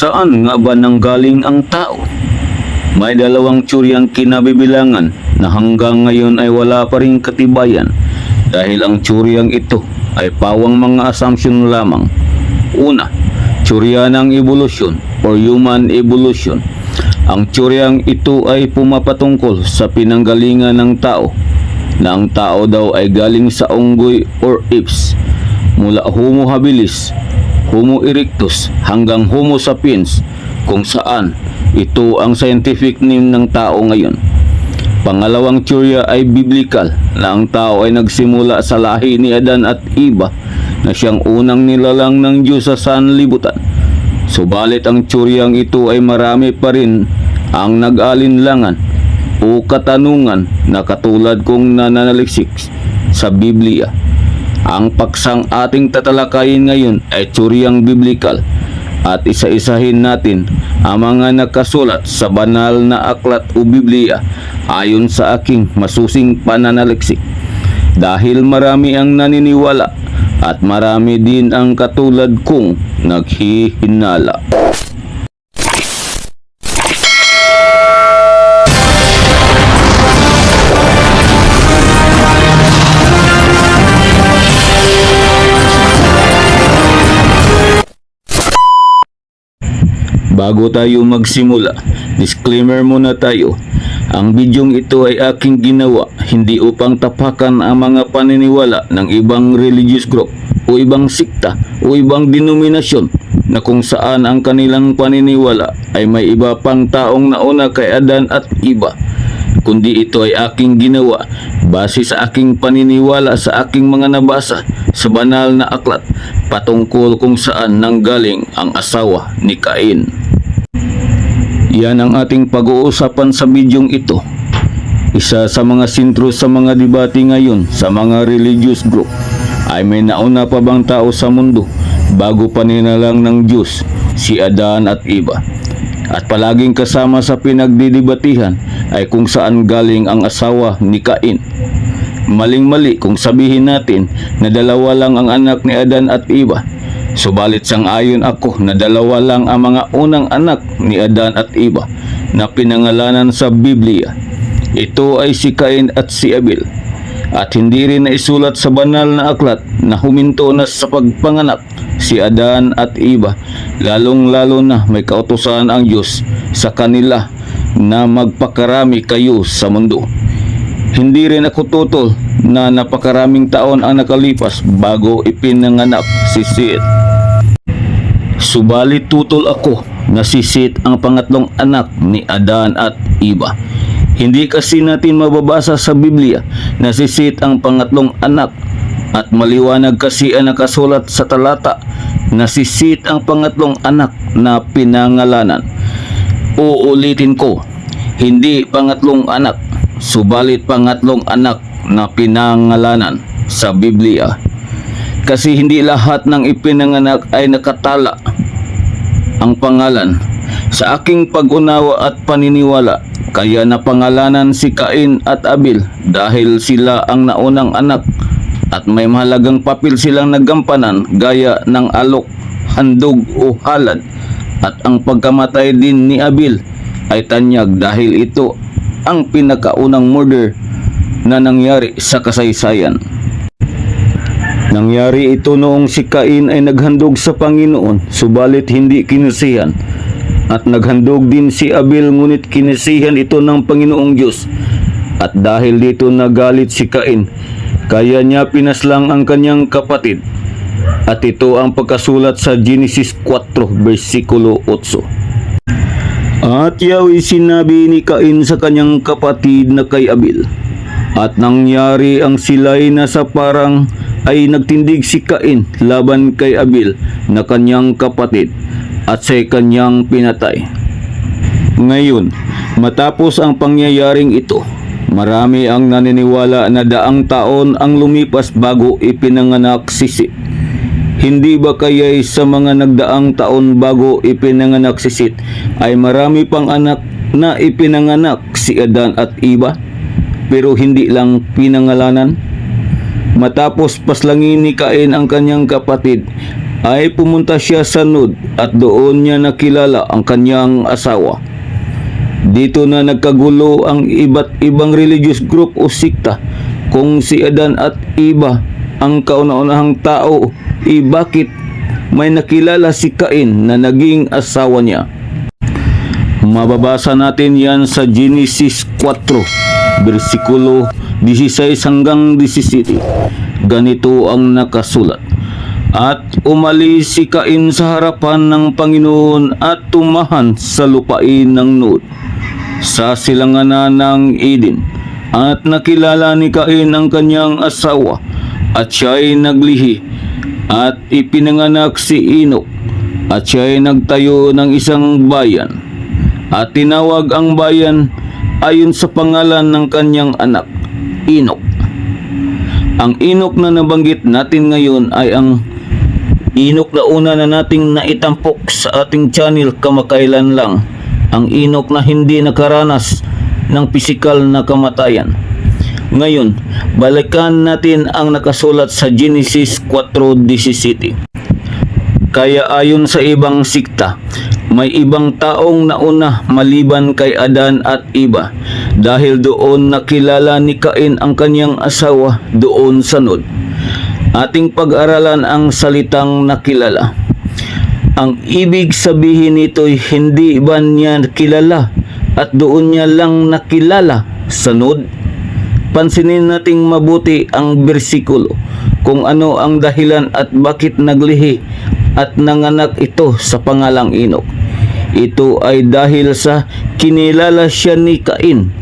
Saan nga ba nanggaling ang tao? May dalawang tsuryang kinabibilangan na hanggang ngayon ay wala pa rin katibayan dahil ang tsuryang ito ay pawang mga assumption lamang. Una, tsurya ng evolution or human evolution. Ang tsuryang ito ay pumapatungkol sa pinanggalingan ng tao na ang tao daw ay galing sa unggoy or apes mula Homo habilis, Homo erectus hanggang Homo sapiens kung saan ito ang scientific name ng tao ngayon. Pangalawang teorya ay biblical na ang tao ay nagsimula sa lahi ni Adan at Eva na siyang unang nilalang ng Diyos sa sanlibutan. Subalit ang tsuryang ito ay marami pa rin ang nag-alinlangan o katanungan na katulad kong nananaliksik sa Biblia. Ang paksang ating tatalakayin ngayon ay tsuryang biblikal at isa-isahin natin ang mga nakasulat sa banal na aklat o Biblia ayon sa aking masusing pananaliksik. Dahil marami ang naniniwala at marami din ang katulad kong naghihinala. Bago tayo magsimula, disclaimer muna tayo. Ang bidyong ito ay aking ginawa hindi upang tapakan ang mga paniniwala ng ibang religious group o ibang sikta o ibang denominasyon na kung saan ang kanilang paniniwala ay may iba pang taong nauna kay Adan at iba kundi ito ay aking ginawa base sa aking paniniwala sa aking mga nabasa sa banal na aklat patungkol kung saan nanggaling ang asawa ni Cain. Yan ang ating pag-uusapan sa bidyong ito. Isa sa mga sintro sa mga debate ngayon sa mga religious group ay may nauna pa bang tao sa mundo bago pa ninalang ng Diyos si Adan at Eva. At palaging kasama sa pinagdidibatihan ay kung saan galing ang asawa ni Cain. Maling-mali kung sabihin natin na dalawa lang ang anak ni Adan at Eva. Subalit sang ayon ako na dalawa lang ang mga unang anak ni Adan at Eva na pinangalanan sa Biblia. Ito ay si Cain at si Abel. At hindi rin naisulat sa banal na aklat na huminto na sa pagpanganak si Adan at Eva, lalong-lalo na may kautosan ang Diyos sa kanila na magpakarami kayo sa mundo. Hindi rin ako tutol na napakaraming taon ang nakalipas bago ipinanganak si Seth. Subalit tutol ako na si Seth ang pangatlong anak ni Adan at Eva. Hindi kasi natin mababasa sa Biblia na si Seth ang pangatlong anak at maliwanag kasi ang nakasulat sa talata na si Seth ang pangatlong anak na pinangalanan. Uulitin ko, hindi pangatlong anak, subalit pangatlong anak na pinangalanan sa Biblia. Kasi hindi lahat ng ipinanganak ay nakatala ang pangalan. Sa aking pag-unawa at paniniwala, kaya napangalanan si Cain at Abel dahil sila ang naunang anak at may mahalagang papel silang nagampanan gaya ng alok, handog o halad at ang pagkamatay din ni Abel ay tanyag dahil ito ang pinakaunang murder na nangyari sa kasaysayan. Nangyari ito noong si Cain ay naghandog sa Panginoon subalit hindi kinasihan at naghandog din si Abel ngunit kinasihan ito ng Panginoong Diyos. At dahil dito nagalit si Cain kaya niya pinaslang ang kanyang kapatid. At ito ang pagkasulat sa Genesis 4 versikulo 8 At Yahweh sinabi ni Cain sa kanyang kapatid na kay Abel at nangyari ang sila'y nasa parang ay nagtindig si Cain laban kay Abel na kanyang kapatid at sa kanyang pinatay. Ngayon, matapos ang pangyayaring ito, marami ang naniniwala na daang taon ang lumipas bago ipinanganak si Seth. Hindi ba kaya'y sa mga nagdaang taon bago ipinanganak si Seth ay marami pang anak na ipinanganak si Adan at Eva pero hindi lang pinangalanan? Matapos paslangin ni Cain ang kanyang kapatid, ay pumunta siya sa Nod at doon niya nakilala ang kanyang asawa. Dito na nagkagulo ang iba't ibang religious group o sikta kung si Adan at Iba ang kauna-unahang tao, eh bakit may nakilala si Cain na naging asawa niya? Mababasa natin yan sa Genesis 4, versikulo 16 hanggang 17. Ganito ang nakasulat. At umalis si Cain sa harapan ng Panginoon at tumahan sa lupain ng Nod sa silanganan ng Eden. At nakilala ni Cain ang kanyang asawa at siya'y naglihi at ipinanganak si Enoch at siya'y nagtayo ng isang bayan at tinawag ang bayan ayon sa pangalan ng kanyang anak, Enoch. Ang Enoch na nabanggit natin ngayon ay ang Enoch na una na nating naitampok sa ating channel kamakailan lang. Ang Enoch na hindi nakaranas ng pisikal na kamatayan. Ngayon, balikan natin ang nakasulat sa Genesis 4.17. Kaya ayon sa ibang sikta, may ibang taong nauna maliban kay Adan at Iba dahil doon nakilala ni Cain ang kanyang asawa doon sa Nod. Ating pag-aralan ang salitang nakilala. Ang ibig sabihin nito'y hindi ba niya kilala at doon niya lang nakilala sa Nod? Pansinin nating mabuti ang bersikulo kung ano ang dahilan at bakit naglihi at nanganak ito sa pangalang Inok. Ito ay dahil sa kinilala siya ni Cain.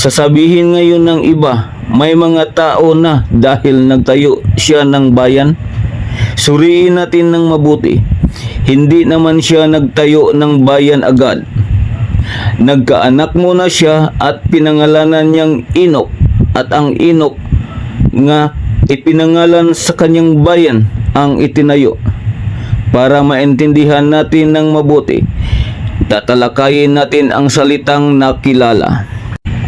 Sasabihin ngayon ng iba, may mga tao na dahil nagtayo siya ng bayan. Suriin natin ng mabuti. Hindi naman siya nagtayo ng bayan agad. Nagkaanak muna siya at pinangalanan niyang Inok at ang Inok nga ipinangalan sa kanyang bayan ang itinayo. Para maintindihan natin ng mabuti, tatalakayin natin ang salitang nakilala.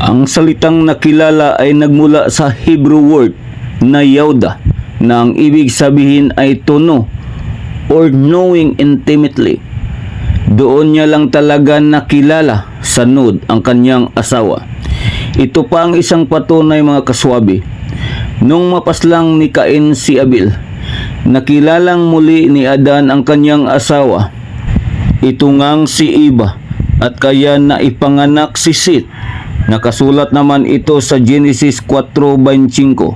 Ang salitang nakilala ay nagmula sa Hebrew word na yauda na ang ibig sabihin ay to know or knowing intimately. Doon niya lang talaga nakilala sa Nod ang kanyang asawa. Ito pa ang isang patunay mga kaswabi. Nung mapaslang ni Cain si Abel, nakilalang muli ni Adan ang kanyang asawa. Ito ngang si Iba at kaya na ipanganak si Seth. Nakasulat naman ito sa Genesis 4.25.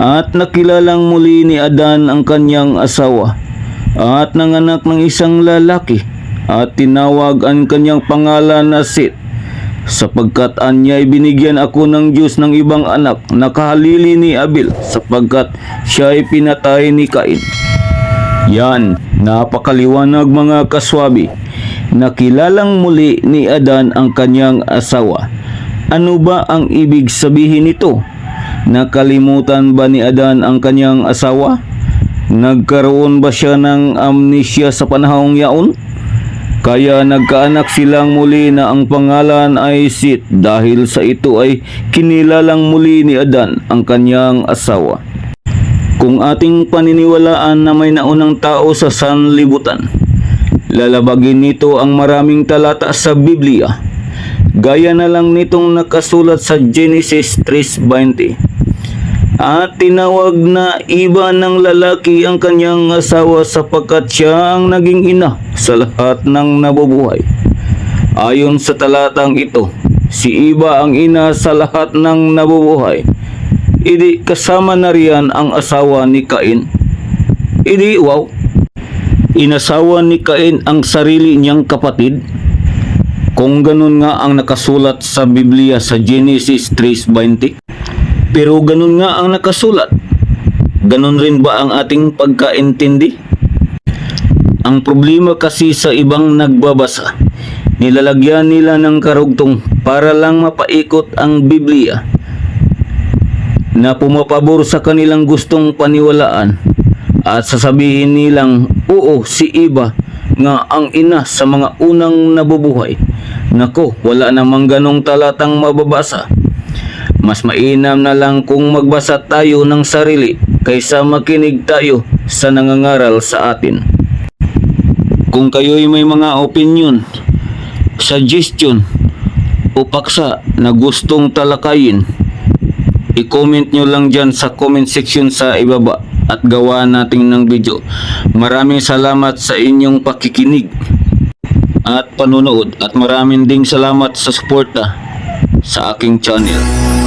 At nakilalang muli ni Adan ang kanyang asawa at nanganak ng isang lalaki at tinawag ang kanyang pangalan na Seth sapagkat anya'y binigyan ako ng Diyos ng ibang anak na kahalili ni Abel sapagkat siya ay pinatay ni Cain. Yan, napakaliwanag mga kaswabi. Nakilalang muli ni Adan ang kanyang asawa. Ano ba ang ibig sabihin nito? Nakalimutan ba ni Adan ang kanyang asawa? Nagkaroon ba siya ng amnesia sa panahong yaon? Kaya nagkaanak silang muli na ang pangalan ay Sith dahil sa ito ay kinilalang muli ni Adan ang kanyang asawa. Kung ating paniniwalaan na may naunang tao sa sanlibutan, lalabagin nito ang maraming talata sa Biblia. Gaya na lang nitong nakasulat sa Genesis 3.20. At tinawag na iba ng lalaki ang kanyang asawa sapagkat siya ang naging ina sa lahat ng nabubuhay. Ayon sa talatang ito, si iba ang ina sa lahat ng nabubuhay. Idi kasama na riyan ang asawa ni Cain. Idi wow, inasawa ni Cain ang sarili niyang kapatid. Kung ganun nga ang nakasulat sa Biblia sa Genesis 3.20. Pero ganun nga ang nakasulat. Ganun rin ba ang ating pagkaintindi? Ang problema kasi sa ibang nagbabasa, nilalagyan nila ng karugtong para lang mapaikot ang Biblia na pumapabor sa kanilang gustong paniwalaan at sasabihin nilang oo si Iba nga ang ina sa mga unang nabubuhay. Nako, wala namang ganong talatang mababasa. Mas mainam na lang kung magbasa tayo ng sarili kaysa makinig tayo sa nangangaral sa atin. Kung kayo'y may mga opinion, suggestion, o paksa na gustong talakayin, i-comment nyo lang dyan sa comment section sa ibaba at gawa natin ng video. Maraming salamat sa inyong pakikinig at panunood at maraming ding salamat sa suporta sa aking channel.